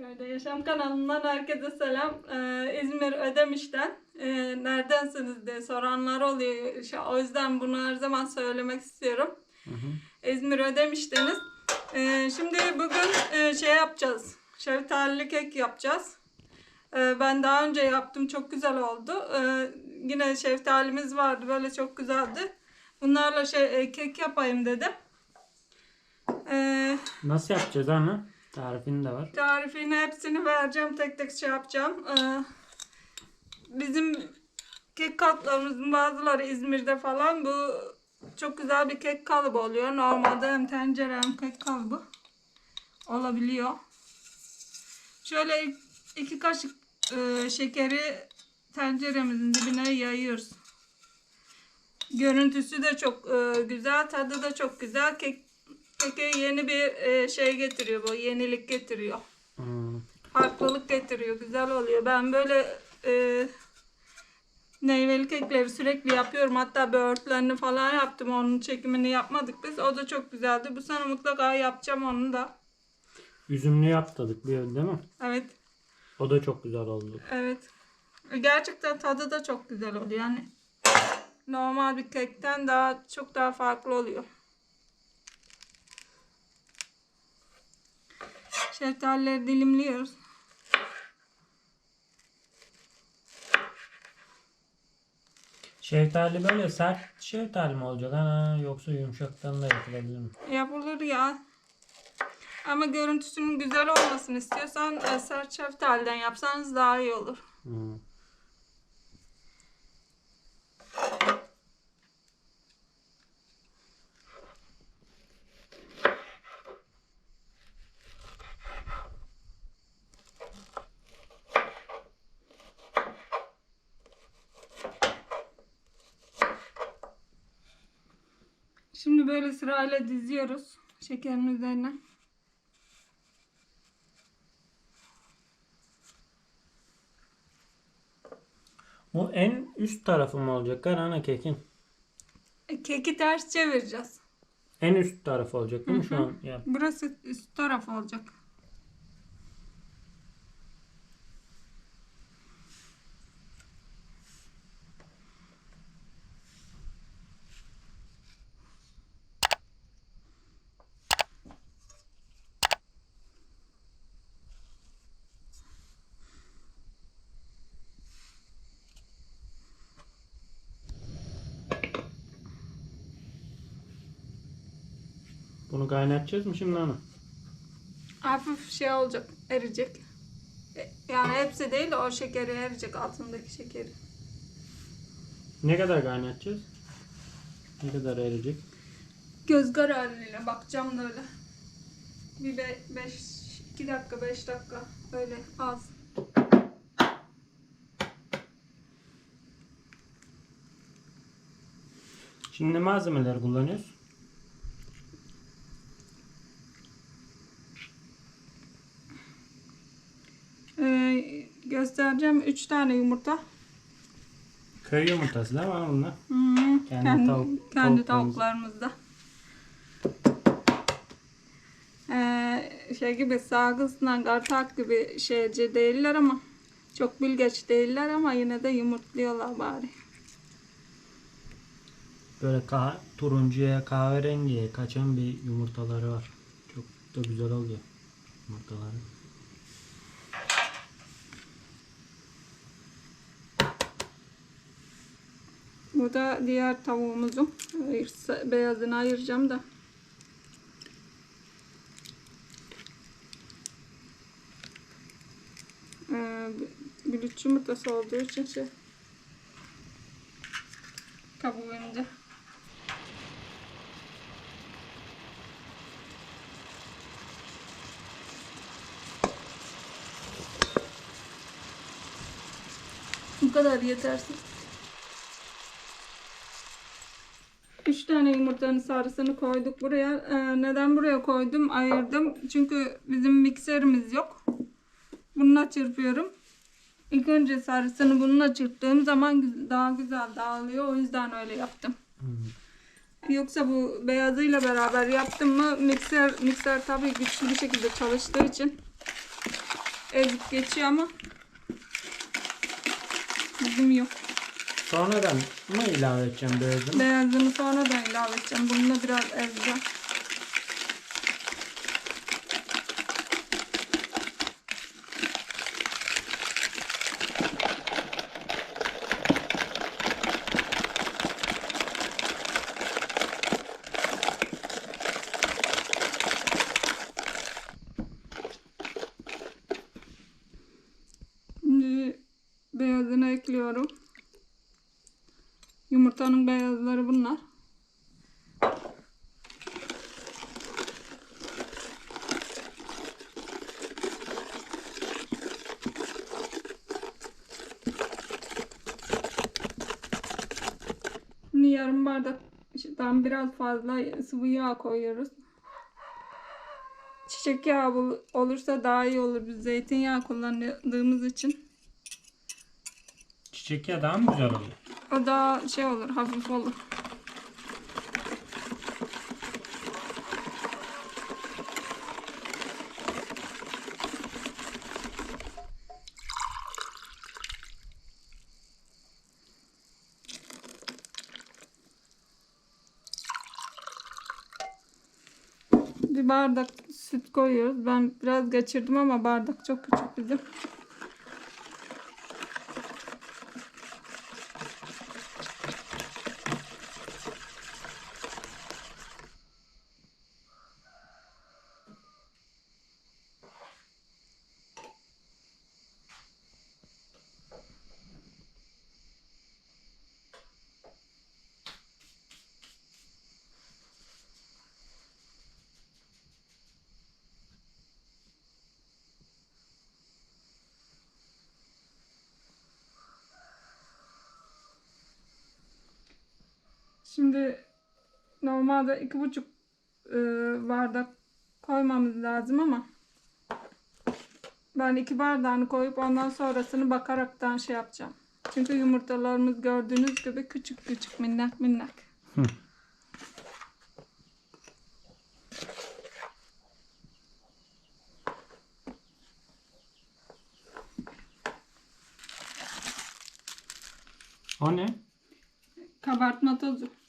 Köyde Yaşam kanalından herkese selam. Ee, İzmir Ödemiş'ten. Ee, neredensiniz diye soranlar oluyor. O yüzden bunu her zaman söylemek istiyorum. İzmir Ödemiş'teniz. Ee, şimdi bugün e, şey yapacağız. Şeftali kek yapacağız. Ee, ben daha önce yaptım. Çok güzel oldu. Ee, yine şeftalimiz vardı. Böyle çok güzeldi. Bunlarla şey e, kek yapayım dedim. Ee, Nasıl yapacağız ana? Tarifin de var. Tarifini hepsini vereceğim. Tek tek şey yapacağım. Ee, bizim kek kalıplarımızın bazıları İzmir'de falan bu çok güzel bir kek kalıbı oluyor. Normalde hem tencere hem kek kalıbı olabiliyor. Şöyle ik- iki kaşık e, şekeri tenceremizin dibine yayıyoruz. Görüntüsü de çok e, güzel, tadı da çok güzel. Kek, keke yeni bir e, şey getiriyor bu, yenilik getiriyor. Hmm. Farklılık getiriyor, güzel oluyor. Ben böyle e, meyveli kekleri sürekli yapıyorum. Hatta böğürtlerini falan yaptım. Onun çekimini yapmadık biz. O da çok güzeldi. Bu sene mutlaka yapacağım onu da. Üzümlü yaptadık bir değil mi? Evet, O da çok güzel oldu. evet. Gerçekten tadı da çok güzel oluyor. Yani normal bir kekten daha çok daha farklı oluyor. Şeftalileri dilimliyoruz. Şeftali böyle sert şeftali mi olacak ana yoksa yumuşaktan da yapılabilir mi? Yapılır ya. Ama görüntüsünün güzel olmasını istiyorsan e, sert şeftaliden yapsanız daha iyi olur. Hmm. Şimdi böyle sırayla diziyoruz şekerin üzerine. Bu en üst tarafı mı olacak ana kekin? E, Keki ters çevireceğiz. En üst tarafı olacak değil mi şu an? Yap. Burası üst taraf olacak. Kaynatacağız mı şimdi ana? Hafif şey olacak, eriyecek. E, Yani hepsi değil de o şekeri eriyecek altındaki şekeri. Ne kadar kaynatacağız? Ne kadar eriyecek? Göz kararıyla bakacağım da öyle. Bir 5 2 dakika 5 dakika öyle az. Şimdi malzemeler kullanıyoruz? Ee, göstereceğim 3 tane yumurta. Köy yumurtası değil mi bunlar? Hı, Kendi kendi, tavuk- kendi tavuklarımız. tavuklarımızda. Ee, şey gibi sağgısından kartak gibi şeyci değiller ama çok bilgeç değiller ama yine de yumurtluyorlar bari. Böyle kah turuncuya kahverengiye kaçan bir yumurtaları var. Çok da güzel oluyor yumurtaları. Bu da diğer tavuğumuzun. Beyazını ayıracağım da. Ee, üç yumurtası olduğu için şey. Kabuğu ince. Bu kadar yetersiz. Tane yumurtanın sarısını koyduk buraya. Ee, neden buraya koydum? Ayırdım. Çünkü bizim mikserimiz yok. Bununla çırpıyorum. İlk önce sarısını bununla çırptığım zaman daha güzel dağılıyor. O yüzden öyle yaptım. Yoksa bu beyazıyla beraber yaptım mı mikser mikser tabii güçlü bir şekilde çalıştığı için ezip geçiyor ama bizim yok. Sonradan mı ilave edeceğim beyazını? Beyazını sonradan ilave edeceğim. Bununla biraz ezeceğim. Şimdi beyazını ekliyorum. Yumurtanın beyazları bunlar. Şimdi yarım bardaktan biraz fazla sıvı yağ koyuyoruz. Çiçek yağı olursa daha iyi olur. Biz zeytinyağı kullandığımız için. Çiçek yağı daha mı güzel oluyor? O daha şey olur, hafif olur. Bir bardak süt koyuyoruz. Ben biraz geçirdim ama bardak çok küçük bizim. Şimdi normalde iki buçuk e, bardak koymamız lazım ama ben iki bardağını koyup ondan sonrasını bakaraktan şey yapacağım. Çünkü yumurtalarımız gördüğünüz gibi küçük küçük minnak minnak. Hı. O ne? Kabartma tozu.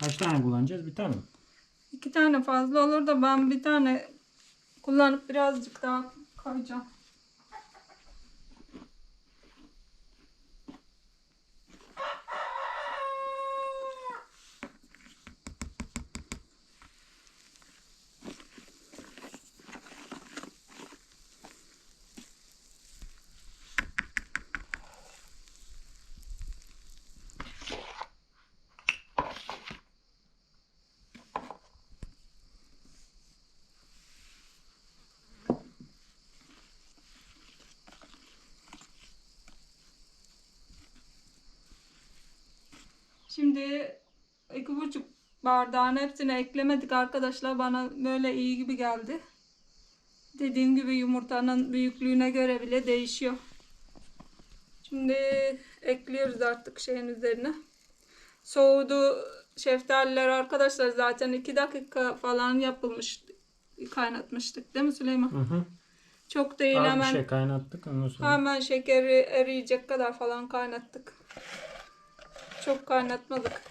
Kaç tane kullanacağız? Bir tane mi? İki tane fazla olur da ben bir tane kullanıp birazcık daha koyacağım. Şimdi iki buçuk bardağın hepsini eklemedik arkadaşlar. Bana böyle iyi gibi geldi. Dediğim gibi yumurtanın büyüklüğüne göre bile değişiyor. Şimdi ekliyoruz artık şeyin üzerine. Soğudu şeftaliler arkadaşlar zaten 2 dakika falan yapılmış kaynatmıştık değil mi Süleyman? Hı hı. Çok değil Az bir hemen şey kaynattık ondan sonra. hemen şekeri eriyecek kadar falan kaynattık. Çok kaynatmadık.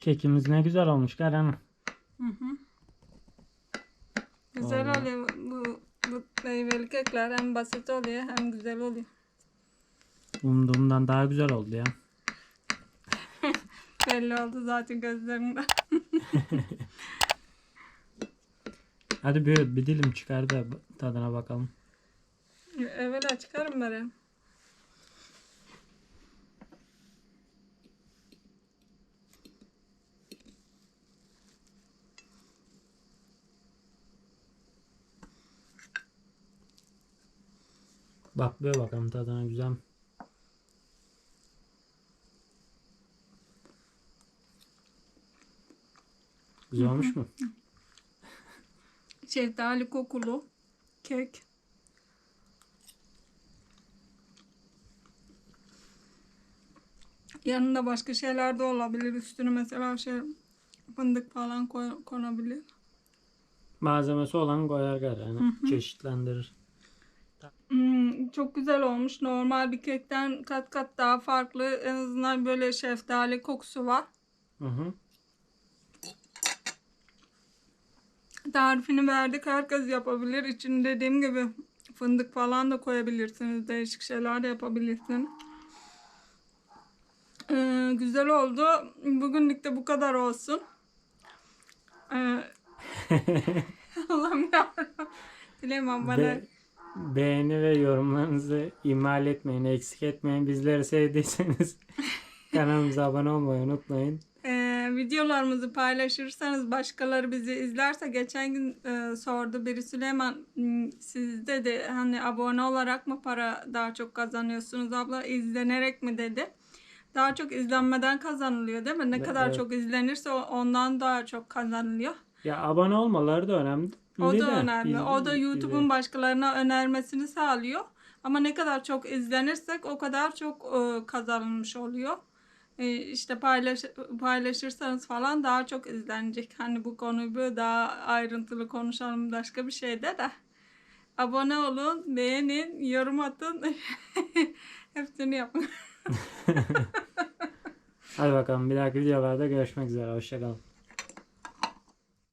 Kekimiz ne güzel olmuş Karen. Hı hı. Güzel Vallahi. oluyor bu, bu meyveli kekler hem basit oluyor hem güzel oluyor. Umduğumdan daha güzel oldu ya. Belli oldu zaten gözlerimden. Hadi bir, bir dilim çıkar da tadına bakalım. Evet çıkarım bari. Bak böyle bakalım tadına güzel? Güzel olmuş mu? Şeftali kokulu kek. Yanında başka şeyler de olabilir. Üstüne mesela şey fındık falan koy- konabilir. Malzemesi olan koyar gar yani çeşitlendirir. Hmm, çok güzel olmuş. Normal bir kekten kat kat daha farklı. En azından böyle şeftali kokusu var. Hı hı. Tarifini verdik. Herkes yapabilir. İçine dediğim gibi fındık falan da koyabilirsiniz. Değişik şeyler de yapabilirsiniz. Ee, güzel oldu. Bugünlük de bu kadar olsun. Ee, Allah'ım ya. Dilemem bana. Be- beğeni ve yorumlarınızı ihmal etmeyin, eksik etmeyin. Bizleri sevdiyseniz kanalımıza abone olmayı unutmayın. Ee, videolarımızı paylaşırsanız başkaları bizi izlerse geçen gün e, sordu biri Süleyman "Hmm, sizde de hani abone olarak mı para daha çok kazanıyorsunuz abla izlenerek mi dedi. Daha çok izlenmeden kazanılıyor değil mi? Ne Evet. kadar çok izlenirse ondan daha çok kazanılıyor. Ya abone olmaları da önemli. O de, da önemli. iz- O da YouTube'un başkalarına önermesini sağlıyor. Ama ne kadar çok izlenirsek o kadar çok e, kazanılmış oluyor. E, işte paylaş, paylaşırsanız falan daha çok izlenecek. Hani bu konuyu böyle daha ayrıntılı konuşalım başka bir şeyde de. Abone olun, beğenin, yorum atın. Hepsini yapın. Hadi bakalım bir dahaki videolarda görüşmek üzere. Hoşçakalın.